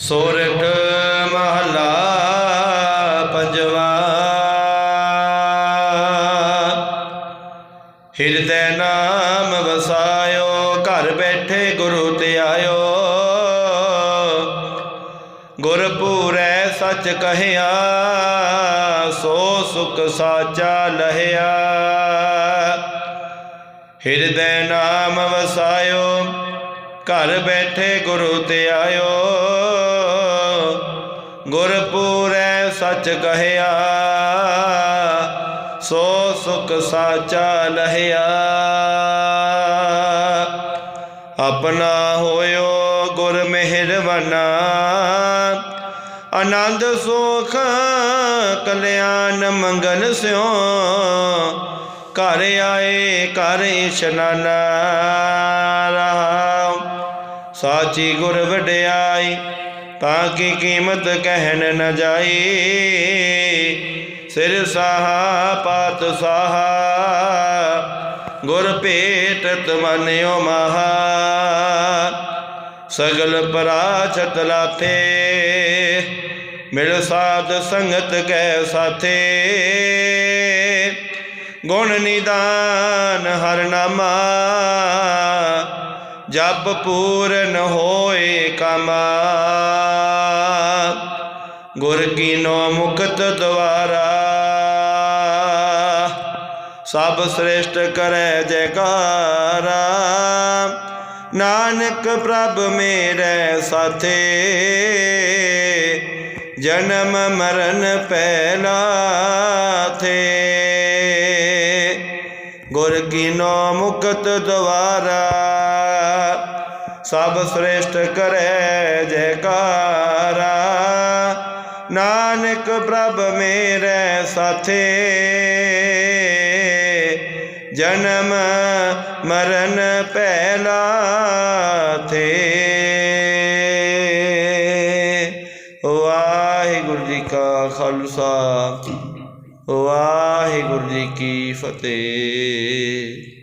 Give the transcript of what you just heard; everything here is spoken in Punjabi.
ਸੋਰਠ ਮਹਲਾ ਪੰਜਵਾ। ਹਿਰਦੈ ਨਾਮ ਵਸਾਇਓ, ਘਰ ਬੈਠੇ ਗੁਰੂ ਤੇ ਆਇਓ ਗੁਰ ਸੱਚ ਕਹਿਆ, ਸੋ ਸੁਖ ਸਾਚਾ ਲਹਿਆ। ਹਿਰਦੈ ਨਾਮ ਵਸਾਇਓ, ਘਰ ਬੈਠੇ ਗੁਰੂ ਤੇ ਆਇਓ ਗੁਰ ਪੂਰੈ ਸੱਚ ਕਹਿਆ, ਸੋ ਸੁਖ ਸਾਚਾ ਲਹਿਆ। ਆਪਣਾ ਹੋਇਓ ਗੁਰ ਮਿਹਰਬਾਨਾ ਆਨੰਦ ਸੁਖ ਕਲਿਆਣ ਮੰਗਲ ਸਿਓ। ਘਰ ਆਏ ਘਰ ਇਸ਼ਨਾਨਾ ਰਹਾਉ ਸਾਚੀ ਗੁਰ ਵਡਿਆਈ ਤਾਂ ਕਿ ਕੀਮਤ ਕਹਿਣ ਨ ਜਾਈ? ਸਿਰ ਸਾਹਾ, ਪਾਤ ਸਾਹਾ, ਗੁਰ ਭੇਟਤ ਮਨਿਓ ਮਹਾ। ਸਗਲ ਪਰਾਛਤ ਲਾਥੇ, ਮਿਲ ਸਾਧ ਸੰਗਤ ਕੈ ਸਾਥੇ। ਗੁਣ ਨਿਦਾਨ ਹਰ ਨਾਮਾ ਜਬ ਪੂਰਨ ਹੋਏ ਕਮਾ। ਗੁਰ ਕੀਨੋ ਮੁਕਤ ਦਵਾਰਾ ਸਭ ਸ੍ਰੇਸ਼ਟ ਕਰੈ ਜੈਕਾਰਾ। ਨਾਨਕ ਪ੍ਰਭ ਮੇਰੇ ਸਾਥੇ। ਜਨਮ ਮਰਨ ਪਹਿਲਾ ਥੇ। ਗੁਰ ਕੀਨੋ ਮੁਕਤ ਦਵਾਰਾ ਸਭ ਸ੍ਰੇਸ਼ਟ ਕਰੈ ਜੈਕਾਰਾ। ਨਾਨਕ ਪ੍ਰਭ ਮੇਰੇ ਸਾਥੇ, ਜਨਮ ਮਰਨ ਪਹਿਲਾ ਥੇ। ਵਾਹਿਗੁਰੂ ਜੀ ਕਾ ਖਾਲਸਾ। ਵਾਹਿਗੁਰੂ ਜੀ ਕੀ ਫਤਿਹ।